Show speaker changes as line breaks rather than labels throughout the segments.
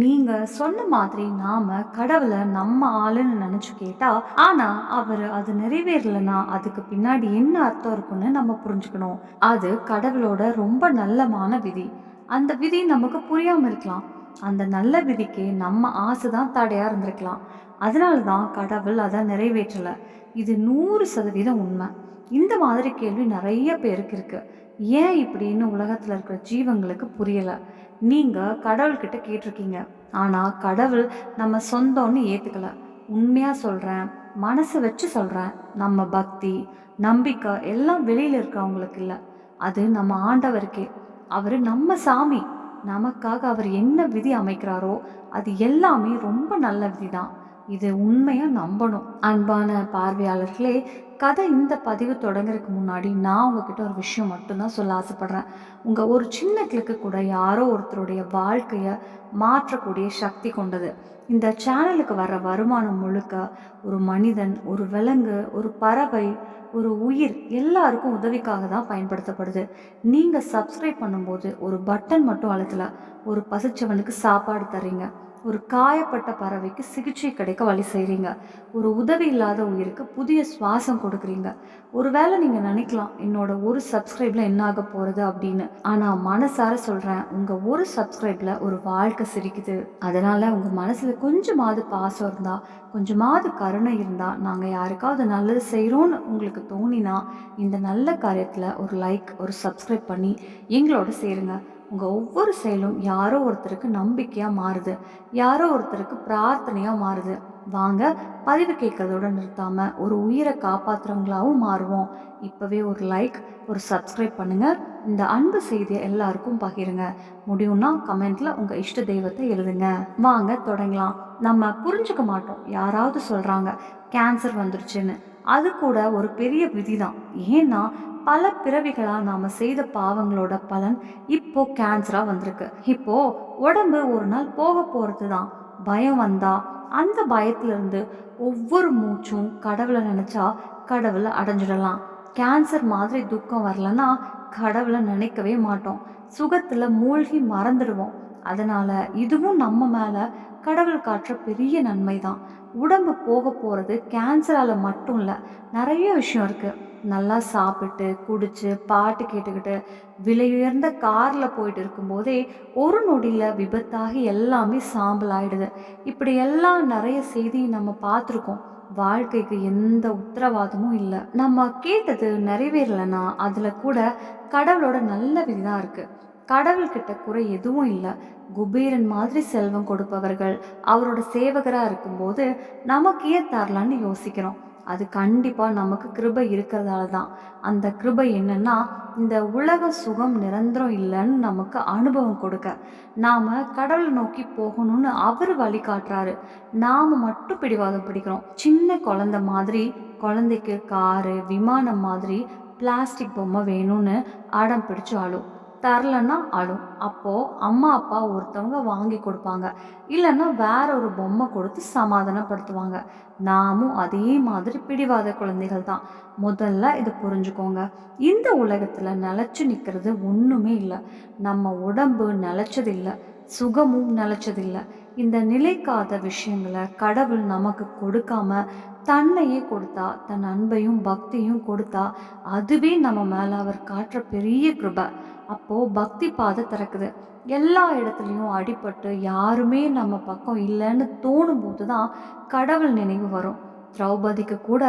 நீங்கள் சொன்ன மாதிரி நாம் கடவுளை நம்ம ஆளுன்னு நினச்சி கேட்டால் ஆனால் அவர் அது நிறைவேறலைன்னா அதுக்கு பின்னாடி என்ன அர்த்தம் இருக்குன்னு நம்ம புரிஞ்சுக்கணும். அது கடவுளோட ரொம்ப நல்லமான விதி. அந்த விதி நமக்கு புரியாமல் இருக்கலாம். அந்த நல்ல விதிக்கு நம்ம ஆசை தான் தடையாக இருந்திருக்கலாம். அதனால தான் கடவுள் அதை நிறைவேற்றலை. இது நூறு சதவீதம் உண்மை. இந்த மாதிரி கேள்வி நிறைய பேருக்கு இருக்குது ஏன் இப்படின்னு உலகத்தில் இருக்கிற ஜீவங்களுக்கு புரியலை. நீங்கள் கடவுள்கிட்ட கேட்டிருக்கீங்க. ஆனால் கடவுள் நம்ம சொந்தம்னு ஏற்றுக்கலை உண்மையாக சொல்கிறேன் மனசு வச்சு சொல்கிறேன் நம்ம பக்தி நம்பிக்கை எல்லாம் வெளியில் இருக்கவங்களுக்கு இல்லை. அது நம்ம ஆண்டவருக்கே. அவர் நம்ம சாமி. நமக்காக அவர் என்ன விதி அமைக்கிறாரோ அது எல்லாமே ரொம்ப நல்ல விதி தான் இது உண்மையாக நம்பணும். அன்பான பார்வையாளர்களே கதை இந்த பதிவு தொடங்குறதுக்கு முன்னாடி நான் உங்ககிட்ட ஒரு விஷயம் மட்டும்தான் சொல்ல ஆசைப்பட்றேன். உங்கள் ஒரு சின்ன கிளிக்கு கூட யாரோ ஒருத்தருடைய வாழ்க்கையை மாற்றக்கூடிய சக்தி கொண்டது. இந்த சேனலுக்கு வர வருமானம் முழுக்க ஒரு மனிதன் ஒரு விலங்கு ஒரு பறவை ஒரு உயிர் எல்லாருக்கும் உதவிக்காக தான் பயன்படுத்தப்படுது. நீங்கள் சப்ஸ்கிரைப் பண்ணும்போது ஒரு பட்டன் மட்டும் அழுத்தல ஒரு பசிச்சவனுக்கு சாப்பாடு தர்றீங்க. ஒரு காயப்பட்ட பறவைக்கு சிகிச்சை கிடைக்க வழி செய்கிறீங்க ஒரு உதவி இல்லாத உயிருக்கு புதிய சுவாசம் கொடுக்குறீங்க. ஒருவேளை நீங்கள் நினைக்கலாம் என்னோட ஒரு சப்ஸ்கிரைப்ல என்ன ஆக போகிறது அப்படின்னு. ஆனால் மனசார சொல்கிறேன் உங்கள் ஒரு சப்ஸ்கிரைப்ல ஒரு வாழ்க்கை சிரிக்குது. அதனால் உங்கள் மனசில் கொஞ்சமாவது பாசம் இருந்தால் கொஞ்சமாவது கருணை இருந்தால் நாங்கள் யாருக்காவது நல்லது செய்கிறோன்னு உங்களுக்கு தோணினா இந்த நல்ல காரியத்தில் ஒரு லைக் ஒரு சப்ஸ்கிரைப் பண்ணி எங்களோட சேருங்க. உங்கள் ஒவ்வொரு செயலும் யாரோ ஒருத்தருக்கு நம்பிக்கையாக மாறுது. யாரோ ஒருத்தருக்கு பிரார்த்தனையாக மாறுது. வாங்க பதிவு கேட்கறதோட நிறுத்தாம ஒரு உயிரை காப்பாத்துறவங்களாவும் மாறுவோம். இப்போவே ஒரு லைக் ஒரு சப்ஸ்கிரைப் பண்ணுங்க. இந்த அன்பு செய்தியை எல்லாருக்கும் பகிருங்க. முடியும்னா கமெண்ட்ல உங்க இஷ்ட தெய்வத்தை எழுதுங்க. வாங்க தொடங்கலாம். நம்ம புரிஞ்சுக்க மாட்டோம். யாராவது சொல்றாங்க கேன்சர் வந்துருச்சுன்னு. அது கூட ஒரு பெரிய விதி தான் ஏன்னா பல பிறவிகளாக நாம் செய்த பாவங்களோட பலன் இப்போ கேன்சராக வந்திருக்கு. இப்போ உடம்பு ஒரு நாள் போக போகிறது தான் பயம் வந்தால் அந்த பயத்திலிருந்து ஒவ்வொரு மூச்சும் கடவுளை நினச்சா கடவுளை அடைஞ்சிடலாம். கேன்சர் மாதிரி துக்கம் வரலன்னா கடவுளை நினைக்கவே மாட்டோம். சுகத்தில் மூழ்கி மறந்துடுவோம். அதனால இதுவும் நம்ம மேல கடவுள் காட்டுற பெரிய நன்மை தான் உடம்பு போக போறது கேன்சரால மட்டும் இல்லை நிறைய விஷயம் இருக்கு. நல்லா சாப்பிட்டு குடிச்சு பாட்டு கேட்டுக்கிட்டு விலையுயர்ந்த காரில் போயிட்டு இருக்கும்போதே ஒரு நொடியில் விபத்தாகி எல்லாமே சாம்பல் ஆயிடுது. இப்படி எல்லாம் நிறைய செய்தி நம்ம பார்த்துருக்கோம். வாழ்க்கைக்கு எந்த உத்தரவாதமும் இல்லை. நம்ம கேட்டது நிறைவேறலைன்னா அதில் கூட கடவுளோட நல்ல விதி தான் இருக்குது கடவுள்கிட்ட குறை எதுவும் இல்லை. குபீரன் மாதிரி செல்வம் கொடுப்பவர்கள் அவரோட சேவகராக இருக்கும்போது நமக்கு ஏன் தரலான்னு யோசிக்கிறோம். அது கண்டிப்பாக நமக்கு கிருபை இருக்கிறதால தான். அந்த கிருபை என்னன்னா இந்த உலக சுகம் நிரந்தரம் இல்லைன்னு நமக்கு அனுபவம் கொடுக்க. நாம் கடவுளை நோக்கி போகணும்னு அவர் வழி காட்டுறாரு. நாம் மட்டும் பிடிவாதம் பிடிக்கிறோம். சின்ன குழந்தை மாதிரி குழந்தைக்கு காரு விமானம் மாதிரி பிளாஸ்டிக் பொம்மை வேணும்னு அடம் பிடிச்சாலும் தரலன்னா அழும். அப்போது அம்மா அப்பா ஒருத்தவங்க வாங்கி கொடுப்பாங்க. இல்லைன்னா வேற ஒரு பொம்மை கொடுத்து சமாதானப்படுத்துவாங்க. நாமும் அதே மாதிரி பிடிவாத குழந்தைகள் தான். முதல்ல இதை புரிஞ்சுக்கோங்க. இந்த உலகத்தில் நிலச்சி நிற்கிறது ஒன்றுமே இல்லை. நம்ம உடம்பு நிலச்சதில்லை. சுகமும் நிலச்சதில்லை. இந்த நிலைக்காத விஷயங்களை கடவுள் நமக்கு கொடுக்காம தன்னையே கொடுத்தா தன் அன்பையும் பக்தியும் கொடுத்தா அதுவே நம்ம மேலே அவர் காட்டுற பெரிய கிருபை. அப்போது பக்தி பாதை திறக்குது. எல்லா இடத்துலையும் அடிபட்டு யாருமே நம்ம பக்கம் இல்லைன்னு தோணும் போது தான் கடவுள் நினைவு வரும். திரௌபதிக்கு கூட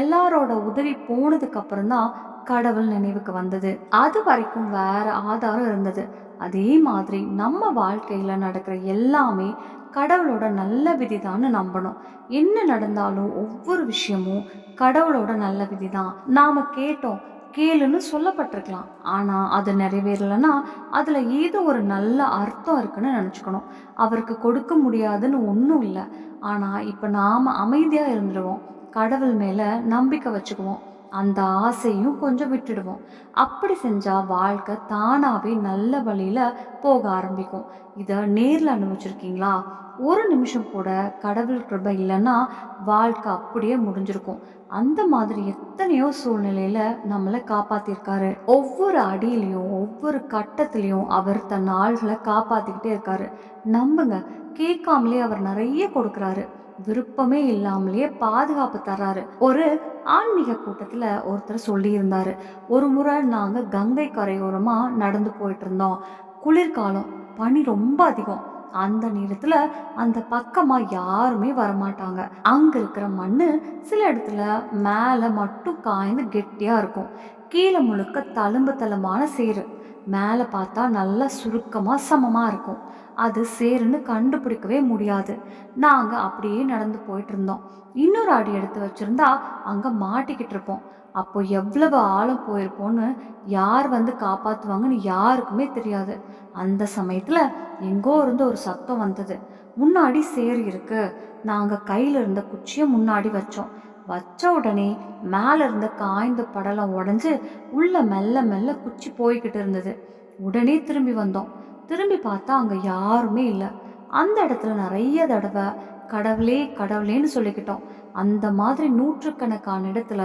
எல்லாரோட உதவி போனதுக்கு அப்புறம்தான் கடவுள் நினைவுக்கு வந்தது. அது வரைக்கும் வேற ஆதாரம் இருந்தது. அதே மாதிரி நம்ம வாழ்க்கையில் நடக்கிற எல்லாமே கடவுளோட நல்ல விதிதான்னு நம்பணும். என்ன நடந்தாலும் ஒவ்வொரு விஷயமும் கடவுளோட நல்ல விதி தான் நாம் கேட்டோம் கேளுன்னு சொல்லப்பட்டிருக்கலாம். ஆனால் அது நிறைவேறலைன்னா அதில் ஏதோ ஒரு நல்ல அர்த்தம் இருக்குன்னு நினச்சிக்கணும். அவருக்கு கொடுக்க முடியாதுன்னு ஒன்றும் இல்லை. ஆனால் இப்போ நாம் அமைதியாக இருந்துடுவோம் கடவுள் மேலே நம்பிக்கை வச்சுக்குவோம். அந்த ஆசையும் கொஞ்சம் விட்டுடுவோம். அப்படி செஞ்சால் வாழ்க்கை தானாகவே நல்ல வழியில் போக ஆரம்பிக்கும். இதை நேரில் அனுபவிச்சிருக்கீங்களா? ஒரு நிமிஷம் கூட கடவுள் கிருபை இல்லைன்னா வாழ்க்கை அப்படியே முடிஞ்சிருக்கும். அந்த மாதிரி எத்தனையோ சூழ்நிலையில நம்மளை காப்பாத்திருக்காரு. ஒவ்வொரு அடியிலையும் ஒவ்வொரு கட்டத்திலையும் அவர் தன் ஆள்களை காப்பாத்திக்கிட்டே இருக்காரு. நம்புங்க கேட்காமலே அவர் நிறைய கொடுக்குறாரு. விருப்பமே இல்லாமலேயே பாதுகாப்பு தர்றாரு. ஒரு ஆன்மீக கூட்டத்தில் ஒருத்தர் சொல்லியிருந்தாரு. ஒரு முறை நாங்கள் கங்கை கரையோரமாக நடந்து போயிட்டு இருந்தோம். குளிர்காலம் பனி ரொம்ப அதிகம். அந்த நேரத்துல அந்த பக்கமா யாருமே வரமாட்டாங்க. அங்க இருக்கிற மண்ணு சில இடத்துல மேல மட்டும் காய்ந்து கெட்டியா இருக்கும். கீழே முழுக்க தழும்பு தளமான சேரு மேலே பார்த்தா நல்லா சுருக்கமா சமமா இருக்கும். அது சேருன்னு கண்டுபிடிக்கவே முடியாது. நாங்கள் அப்படியே நடந்து போயிட்டு இருந்தோம் இன்னொரு அடி எடுத்து வச்சிருந்தா அங்கே மாட்டிக்கிட்டு இருப்போம். அப்போ எவ்வளவு ஆழம் போயிருப்போன்னு யார் வந்து காப்பாற்றுவாங்கன்னு யாருக்குமே தெரியாது. அந்த சமயத்தில் எங்கோ இருந்து ஒரு சத்தம் வந்தது. முன்னாடி சேர் இருக்கு. நாங்கள் கையில் இருந்த குச்சியை முன்னாடி வச்சோம். வச்ச உடனே மேலே இருந்த காய்ந்த படலம் உடஞ்சி உள்ள மெல்ல மெல்ல குச்சி போய்கிட்டு இருந்தது. உடனே திரும்பி வந்தோம். திரும்பி பார்த்தா அங்கே யாருமே இல்லை. அந்த இடத்துல நிறைய தடவை கடவுளே கடவுளேன்னு சொல்லிக்கிட்டோம். அந்த மாதிரி நூற்றுக்கணக்கான இடத்துல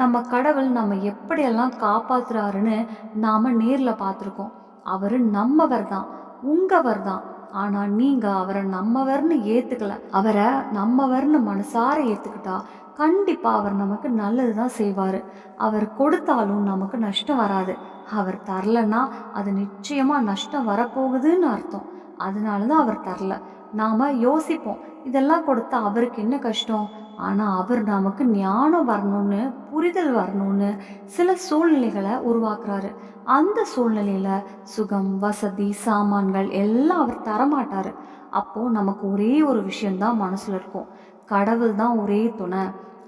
நம்ம கடவுள் நம்ம எப்படியெல்லாம் காப்பாத்துறாருன்னு நாம் நேரில் பார்த்துருக்கோம். அவர் நம்மவர் தான் உங்கவர் தான். ஆனால் நீங்கள் அவரை நம்மவர்னு ஏற்றுக்கல அவரை நம்மவர்னு மனசார ஏற்றுக்கிட்டா கண்டிப்பாக அவர் நமக்கு நல்லது தான் செய்வார். அவர் கொடுத்தாலும் நமக்கு நஷ்டம் வராது. அவர் தரலன்னா அது நிச்சயமாக நஷ்டம் வரப்போகுதுன்னு அர்த்தம். அதனால தான் அவர் தரல. நாம் யோசிப்போம் இதெல்லாம் கொடுத்தா அவருக்கு என்ன கஷ்டம்? ஆனால் அவர் நமக்கு ஞானம் வரணும்னு புரிதல் வரணும்னு சில சூழ்நிலைகளை உருவாக்குறாரு. அந்த சூழ்நிலையில் சுகம் வசதி சாமான்கள் எல்லாம் அவர் தரமாட்டார். அப்போது நமக்கு ஒரே ஒரு விஷயந்தான் மனசில் இருக்கும். கடவுள் தான் ஒரே துணை.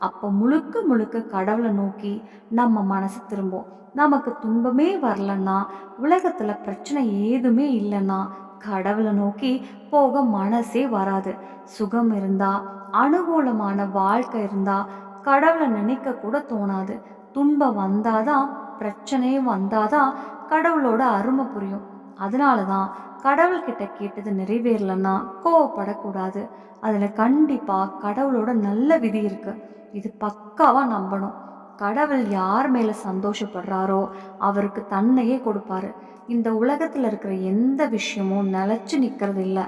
அப்போ முழுக்க முழுக்க கடவுளை நோக்கி நம்ம மனசு திரும்பும். நமக்கு துன்பமே வரலன்னா உலகத்தில் பிரச்சனை ஏதுமே இல்லைன்னா கடவுளை நோக்கி போக மனசே வராது. சுகம் இருந்தா அனுகூலமான வாழ்க்கை இருந்தா கடவுளை நினைக்க கூட தோணாது. துன்பம் வந்தாதான் பிரச்சனையும் வந்தாதான் கடவுளோட அருமை புரியும். அதனால தான் கடவுள்கிட்ட கேட்டது நிறைவேறலன்னா கோவப்படக்கூடாது. அதில் கண்டிப்பாக கடவுளோட நல்ல விதி இருக்குது இது பக்காவாக நம்பணும். கடவுள் யார் மேலே சந்தோஷப்படுறாரோ அவருக்கு தன்னையே கொடுப்பாரு. இந்த உலகத்தில் இருக்கிற எந்த விஷயமும் நிலச்சி நிற்கிறது இல்லை.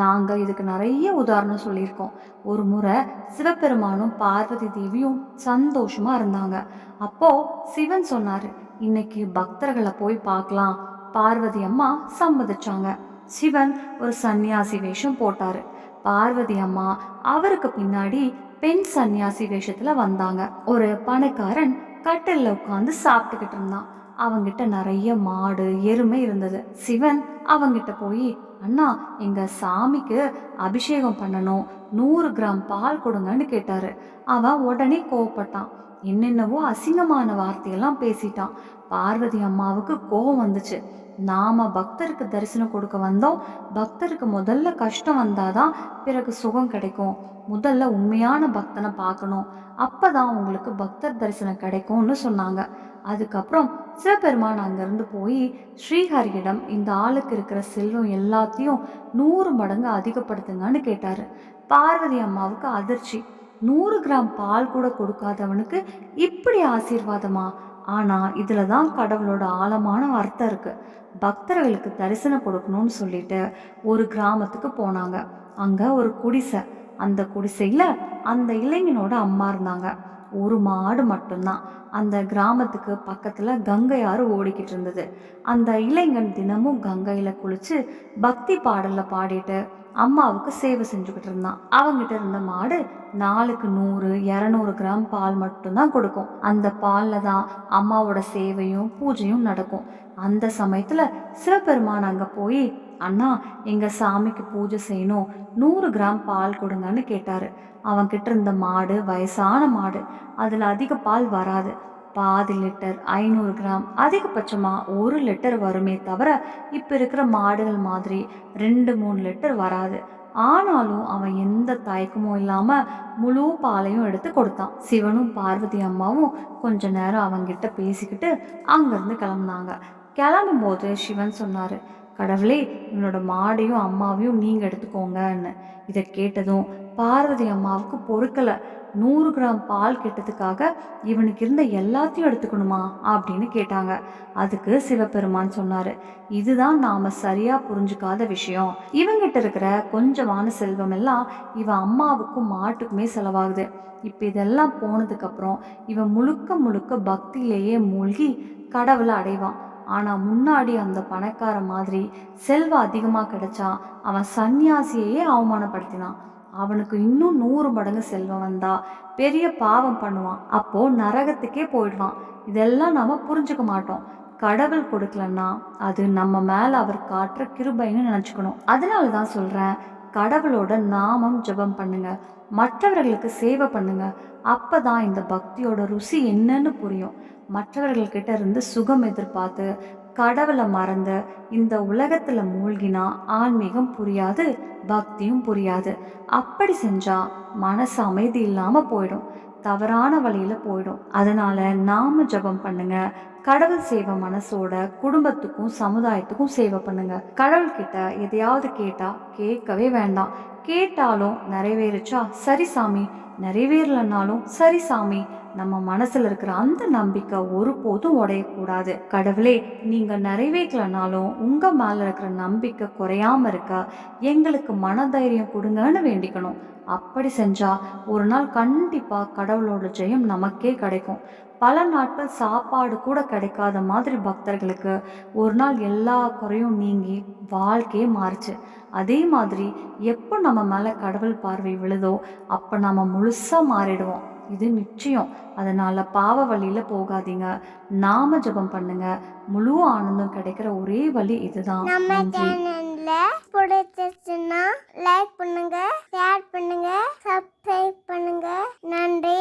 நாங்கள் இதுக்கு நிறைய உதாரணம் சொல்லியிருக்கோம். ஒரு முறை சிவபெருமானும் பார்வதி தேவியும் சந்தோஷமாக இருந்தாங்க. அப்போ சிவன் சொன்னார் இன்னைக்கு பக்தர்களை போய் பார்க்கலாம். பார்வதி அம்மா சம்மதிச்சாங்க. சிவன் ஒரு சன்னியாசி வேஷம் போட்டாரு. பார்வதி அம்மா அவருக்கு பின்னாடி பெண் சன்னியாசி வேஷத்துல வந்தாங்க. ஒரு பணக்காரன் கட்டில்ல உட்காந்து சாப்பிட்டுக்கிட்டு இருந்தான். அவங்கிட்ட நிறைய மாடு எருமை இருந்தது. சிவன் அவங்கிட்ட போய் அண்ணா எங்க சாமிக்கு அபிஷேகம் பண்ணணும். நூறு கிராம் பால் கொடுங்கன்னு கேட்டாரு. அவன் உடனே கோவப்பட்டான். என்னென்னவோ அசிங்கமான வார்த்தையெல்லாம் பேசிட்டான். பார்வதி அம்மாவுக்கு கோபம் வந்துச்சு. நாம பக்தருக்கு தரிசனம் கொடுக்க வந்தோம். பக்தருக்கு முதல்ல கஷ்டம் வந்தாதான் பிறகு சுகம் கிடைக்கும். முதல்ல உண்மையான பக்தனை பார்க்கணும். அப்பதான் உங்களுக்கு பக்தர் தரிசனம் கிடைக்கும்னு சொன்னாங்க. அதுக்கப்புறம் சிவபெருமான் அங்கேருந்து போய் ஸ்ரீஹரியிடம் இந்த ஆளுக்கு இருக்கிற செல்வம் எல்லாத்தையும் நூறு மடங்கு அதிகப்படுத்துங்கன்னு கேட்டார். பார்வதி அம்மாவுக்கு அதிர்ச்சி. நூறு கிராம் பால் கூட கொடுக்காதவனுக்கு இப்படி ஆசீர்வாதமா? ஆனால் இதில் தான் கடவுளோட ஆழமான அர்த்தம் இருக்குது பக்தர்களுக்கு தரிசனம் கொடுக்கணும்னு சொல்லிட்டு ஒரு கிராமத்துக்கு போனாங்க. அங்கே ஒரு குடிசை. அந்த குடிசையில் அந்த இளைஞனோட அம்மா இருந்தாங்க. ஒரு மாடு மட்டும்தான். அந்த கிராமத்துக்கு பக்கத்தில் கங்கை ஆறு ஓடிக்கிட்டு இருந்தது. அந்த இளைஞன் தினமும் கங்கையில் குளித்து பக்தி பாடலில் பாடிட்டு அம்மாவுக்கு சேவை செஞ்சுக்கிட்டு இருந்தான். அவங்கிட்ட இருந்த மாடு நாளுக்கு நூறு இரநூறு கிராம் பால் மட்டும்தான் கொடுக்கும். அந்த பாலில் தான் அம்மாவோட சேவையும் பூஜையும் நடக்கும். அந்த சமயத்தில் சிவபெருமான் அங்கே போய் அண்ணா எங்கள் சாமிக்கு பூஜை செய்யணும். நூறு கிராம் பால் கொடுங்கன்னு கேட்டார். அவன்கிட்ட இருந்த மாடு வயசான மாடு. அதில் அதிக பால் வராது. பாதி லிட்டர் ஐநூறு கிராம் அதிகபட்சமாக ஒரு லிட்டர் வருமே தவிர இப்போ இருக்கிற மாடுகள் மாதிரி ரெண்டு மூணு லிட்டர் வராது. ஆனாலும் அவன் எந்த தயக்கமும் இல்லாமல் முழு பாலையும் எடுத்து கொடுத்தான். சிவனும் பார்வதி அம்மாவும் கொஞ்ச நேரம் அவங்கிட்ட பேசிக்கிட்டு அங்கேருந்து கிளம்புனாங்க. கிளம்பும்போது சிவன் சொன்னார் கடவுளே என்னோட மாடையும் அம்மாவையும் நீங்கள் எடுத்துக்கோங்கன்னு. இதை கேட்டதும் பார்வதி அம்மாவுக்கு பொறுக்கல. நூறு கிராம் பால் கெட்டதுக்காக இவனுக்கு இருந்த எல்லாத்தையும் எடுத்துக்கணுமா? அப்படின்னு கேட்டாங்க. அதுக்கு சிவபெருமான் சொன்னாரு. இதுதான் நாம சரியா புரிஞ்சுக்காத விஷயம். இவங்கிட்ட இருக்கிற கொஞ்சமான செல்வம் எல்லாம் இவன் அம்மாவுக்கும் மாட்டுக்குமே செலவாகுது. இப்போ இதெல்லாம் போனதுக்கு அப்புறம் இவன் முழுக்க முழுக்க பக்தியிலேயே மூழ்கி கடவுளை அடைவான். ஆனால் முன்னாடி அந்த பணக்கார மாதிரி செல்வம் அதிகமாக கிடைச்சா அவன் சன்னியாசியையே அவமானப்படுத்தினான். அவனுக்கு இன்னும் நூறு மடங்கு செல்வம் வந்தா பெரிய பாவம் பண்ணுவான். அப்போ நரகத்துக்கே போயிடுவான். இதெல்லாம் நாம புரிஞ்சுக்க மாட்டோம். கடவுள் கொடுக்கலன்னா அது நம்ம மேல அவர் காட்டுற கிருபைன்னு நினச்சிக்கணும். அதனால தான் சொல்றேன் கடவுளோட நாமம் ஜெபம் பண்ணுங்க. மற்றவர்களுக்கு சேவை பண்ணுங்க. அப்பதான் இந்த பக்தியோட ருசி என்னன்னு புரியும். மற்றவர்கள்கிட்ட இருந்து சுகம் எதிர்பார்த்து கடவுளை மறந்து இந்த உலகத்துல மூழ்கினா ஆன்மீகம் புரியாது பக்தியும் புரியாது. அப்படி செஞ்சா மனசு அமைதி இல்லாம போயிடும் தவறான வழியில போயிடும். அதனால நாம ஜெபம் பண்ணுங்க கடவுள் சேவை மனசோட குடும்பத்துக்கும் சமுதாயத்துக்கும் சேவை பண்ணுங்க. கடவுள்கிட்ட எதையாவது கேட்டா கேட்கவே வேண்டாம். கேட்டாலும் நிறைவேறுச்சா? சரி சாமி நிறைவேறலனாலும் சரி சாமி நம்ம மனசுல இருக்கிற அந்த நம்பிக்கை ஒருபோதும் உடையக்கூடாது. கடவுளே நீங்க நிறைவேற்றலனாலும் உங்க மேல இருக்கிற நம்பிக்கை குறையாம இருக்க எங்களுக்கு மனதைரியம் கொடுங்கன்னு வேண்டிக்கணும். அப்படி செஞ்சா ஒரு நாள் கண்டிப்பா கடவுளோட ஜெயம் நமக்கே கிடைக்கும். பல நாட்கள் சாப்பாடு கூட கிடைக்காத மாதிரி பக்தர்களுக்கு ஒரு நாள் எல்லா குறையும் நீங்கி வாழ்க்கையே மாறுச்சு. அதே மாதிரி எப்போ நம்ம மேலே கடவுள் பார்வை விழுதோ அப்போ நம்ம முழுசாக மாறிடுவோம். இது நிச்சயம். அதனால பாவ வழியில போகாதீங்க. நாம ஜெபம் பண்ணுங்க. முழு ஆனந்தம் கிடைக்கிற ஒரே வழி இதுதான்.
நம்ம சேனல்ல பிடிச்சிச்சுன்னா லைக் பண்ணுங்க ஷேர் பண்ணுங்க சப்ஸ்கிரைப் பண்ணுங்க. நன்றி.